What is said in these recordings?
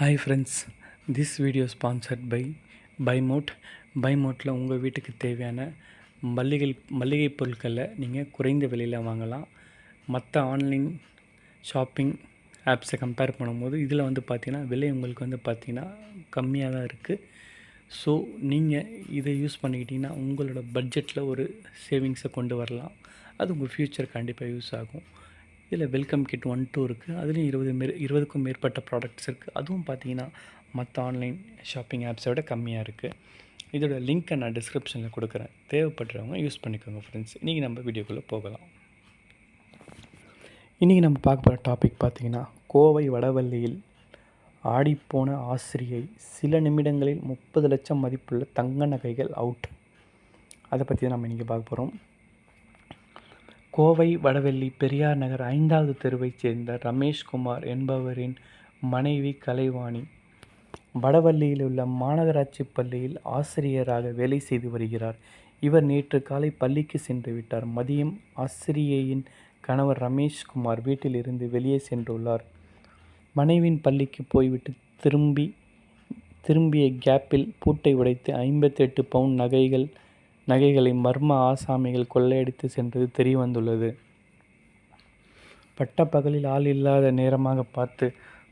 Hi friends this video sponsored by பைமோட் பைமோட்டில் உங்கள் வீட்டுக்கு தேவையான மல்லிகை மல்லிகை பொருட்களை நீங்கள் குறைந்த விலையில் வாங்கலாம். மற்ற ஆன்லைன் ஷாப்பிங் ஆப்ஸை கம்பேர் பண்ணும்போது இதில் வந்து பார்த்திங்கன்னா விலை உங்களுக்கு வந்து பார்த்திங்கன்னா கம்மியாக தான் இருக்குது ஸோ நீங்கள் இதை யூஸ் பண்ணிக்கிட்டிங்கன்னா உங்களோட பட்ஜெட்டில் ஒரு சேவிங்ஸை கொண்டு வரலாம். அது உங்கள் ஃப்யூச்சர் கண்டிப்பாக யூஸ் ஆகும். இதில் வெல்கம் கிட் ஒன் டூ இருக்குது. அதுலேயும் இருபது மே இருபதுக்கும் மேற்பட்ட ப்ராடக்ட்ஸ் இருக்குது. அதுவும் பார்த்தீங்கன்னா மற்ற ஆன்லைன் ஷாப்பிங் ஆப்ஸை விட கம்மியாக இருக்குது. இதோட லிங்க்கை நான் டிஸ்கிரிப்ஷனில் கொடுக்குறேன். தேவைப்படுறவங்க யூஸ் பண்ணிக்கோங்க ஃப்ரெண்ட்ஸ் இன்றைக்கி நம்ம வீடியோக்குள்ளே போகலாம். இன்றைக்கி நம்ம பார்க்க போகிற டாபிக் பார்த்திங்கன்னா கோவை வடவள்ளியில் ஆடிப்போன ஆசிரியை சில நிமிடங்களில் முப்பது லட்சம் மதிப்புள்ள தங்க நகைகள் அவுட் அதை பற்றி தான் நம்ம இன்றைக்கி பார்க்க போகிறோம். கோவை வடவெள்ளி பெரியார் நகர் ஐந்தாவது தெருவைச் சேர்ந்த ரமேஷ்குமார் என்பவரின் மனைவி கலைவாணி. வடவள்ளியில் உள்ள மாநகராட்சி பள்ளியில் ஆசிரியராக வேலை செய்து வருகிறார். இவர் நேற்று காலை பள்ளிக்கு சென்று விட்டார். மதியம் ஆசிரியையின் கணவர் ரமேஷ்குமார் வீட்டில் இருந்து வெளியே சென்றுள்ளார். மனைவின் பள்ளிக்கு போய்விட்டு திரும்பி திரும்பிய கேப்பில் பூட்டை உடைத்து ஐம்பத்தெட்டு பவுன் நகைகள் நகைகளை மர்ம ஆசாமிகள் கொள்ளையடித்து சென்றது தெரிய வந்துள்ளது பட்டப்பகலில் ஆள் இல்லாத நேரமாக பார்த்து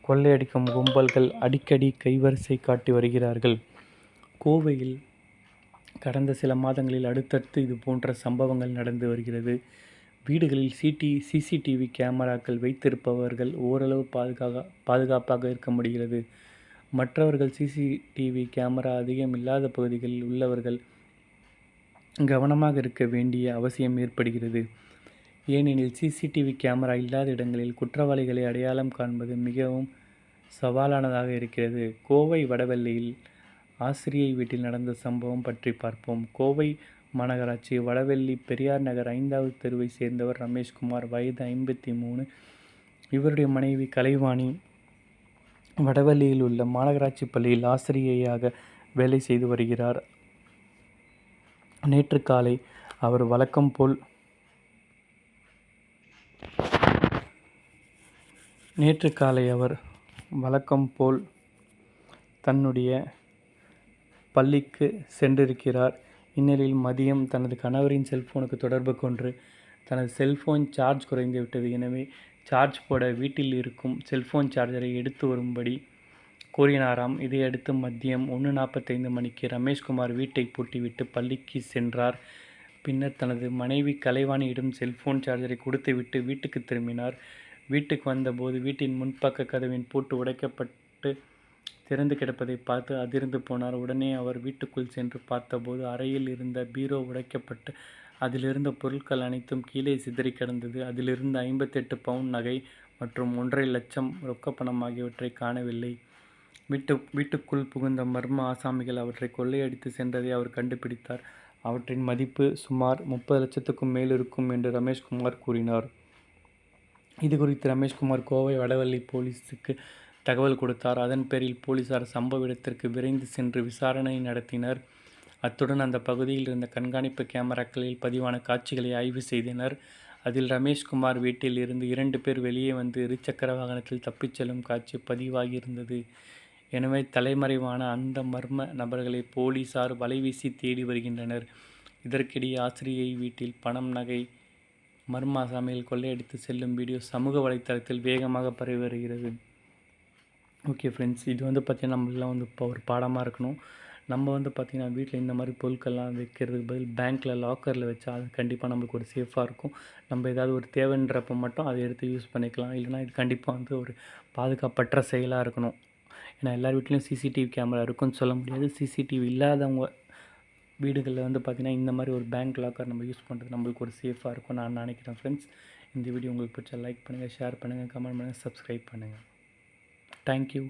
கொள்ளையடிக்கும் கும்பல்கள் அடிக்கடி கைவரிசை காட்டி வருகிறார்கள். கோவையில் கடந்த சில மாதங்களில் அடுத்தடுத்து இது போன்ற சம்பவங்கள் நடந்து வருகிறது. வீடுகளில் சிடி சிசிடிவி கேமராக்கள் வைத்திருப்பவர்கள் ஓரளவு பாதுகாக பாதுகாப்பாக இருக்க முடிகிறது. மற்றவர்கள் சிசிடிவி கேமரா அதிகம் இல்லாத பகுதிகளில் உள்ளவர்கள் கவனமாக இருக்க வேண்டிய அவசியம் ஏற்படுகிறது. ஏனெனில் சிசிடிவி கேமரா இல்லாத இடங்களில் குற்றவாளிகளை அடையாளம் காண்பது மிகவும் சவாலானதாக இருக்கிறது. கோவை வடவெல்லியில் ஆசிரியை வீட்டில் நடந்த சம்பவம் பற்றி பார்ப்போம். கோவை மாநகராட்சி வடவெள்ளி பெரியார் நகர் ஐந்தாவது தெருவை சேர்ந்தவர் ரமேஷ்குமார். வயது ஐம்பத்தி மூணு இவருடைய மனைவி கலைவாணி வடவெள்ளியில் உள்ள மாநகராட்சி பள்ளியில் ஆசிரியையாக வேலை செய்து வருகிறார். நேற்று காலை அவர் வழக்கம் போல் நேற்று காலை அவர் வழக்கம் போல் தன்னுடைய பள்ளிக்கு சென்றிருக்கிறார். இந்நிலையில் மதியம் தனது கணவரின் செல்ஃபோனுக்கு தொடர்பு கொண்டு தனது செல்ஃபோன் சார்ஜ் குறைந்து விட்டது எனவே சார்ஜ் போட வீட்டில் இருக்கும் செல்ஃபோன் சார்ஜரை எடுத்து வரும்படி கூறினாராம் இதையடுத்து மதியம் ஒன்று நாற்பத்தைந்து மணிக்கு ரமேஷ்குமார் வீட்டை பூட்டிவிட்டு பள்ளிக்கு சென்றார். பின்னர் தனது மனைவி கலைவாணியிடம் செல்போன் சார்ஜரை கொடுத்துவிட்டு வீட்டுக்கு திரும்பினார். வீட்டுக்கு வந்தபோது வீட்டின் முன்பக்க கதவின் பூட்டு உடைக்கப்பட்டு திறந்து கிடப்பதை பார்த்து அதிர்ந்து போனார். உடனே அவர் வீட்டுக்குள் சென்று பார்த்தபோது அறையில் இருந்த பீரோ உடைக்கப்பட்டு அதிலிருந்த பொருட்கள் அனைத்தும் கீழே சிதறி கிடந்தது. அதிலிருந்து ஐம்பத்தெட்டு பவுன் நகை மற்றும் ஒன்றரை லட்சம் ரொக்கப்பணம் ஆகியவற்றை காணவில்லை. வீட்டு வீட்டுக்குள் புகுந்த மர்ம ஆசாமிகள் அவற்றை கொள்ளையடித்து சென்றதை அவர் கண்டுபிடித்தார். அவற்றின் மதிப்பு சுமார் முப்பது லட்சத்துக்கும் மேல் இருக்கும் என்று ரமேஷ்குமார் கூறினார். இது குறித்து ரமேஷ்குமார் கோவை வடவள்ளி போலீஸுக்கு தகவல் கொடுத்தார். அதன் பேரில் போலீசார் சம்பவ இடத்திற்கு விரைந்து சென்று விசாரணை நடத்தினர். அத்துடன் அந்த பகுதியில் இருந்த கண்காணிப்பு கேமராக்களில் பதிவான காட்சிகளை ஆய்வு செய்தனர். அதில் ரமேஷ்குமார் வீட்டில் இருந்து இரண்டு பேர் வெளியே வந்து இருசக்கர வாகனத்தில் தப்பிச் செல்லும் காட்சி பதிவாகியிருந்தது. எனவே தலைமறைவான அந்த மர்ம நபர்களை போலீசார் வலைவீசி தேடி வருகின்றனர். இதற்கிடையே ஆசிரியை வீட்டில் பணம் நகை மர்ம அசாமிகள் கொள்ளையடித்து செல்லும் வீடியோ சமூக வலைத்தளத்தில் வேகமாக பரவி வருகிறது. ஓகே ஃப்ரெண்ட்ஸ் இது வந்து பார்த்திங்கன்னா நம்மளாம் வந்து இப்போ ஒரு பாடமாக இருக்கணும். நம்ம வந்து பார்த்திங்கன்னா வீட்டில் இந்த மாதிரி பொருட்கள்லாம் வைக்கிறதுக்கு பதில் பேங்க்கில் லாக்கரில் வச்சா அது கண்டிப்பாக நம்மளுக்கு ஒரு சேஃபாக இருக்கும். நம்ம ஏதாவது ஒரு தேவைன்றப்ப மட்டும் அதை எடுத்து யூஸ் பண்ணிக்கலாம். இல்லைனா இது கண்டிப்பாக வந்து ஒரு பாதுகாப்பற்ற செயலாக இருக்கணும். ஏன்னா எல்லார் வீட்லேயும் சிசிடிவி கேமரா இருக்குன்னு சொல்ல முடியாது. சிசிடிவி இல்லாதவங்க வீடுகளில் வந்து பார்த்திங்கன்னா இந்த மாதிரி ஒரு பேங்க் லாக்கர் நம்ம யூஸ் பண்ணுறது நம்மளுக்கு ஒரு சேஃபாக இருக்கும் நான் நினைக்கிறேன் ஃப்ரெண்ட்ஸ் இந்த வீடியோ உங்களுக்கு பிடிச்சா லைக் பண்ணுங்கள் ஷேர் பண்ணுங்கள் கமெண்ட் பண்ணுங்கள் சப்ஸ்கிரைப் பண்ணுங்கள் தேங்க்யூ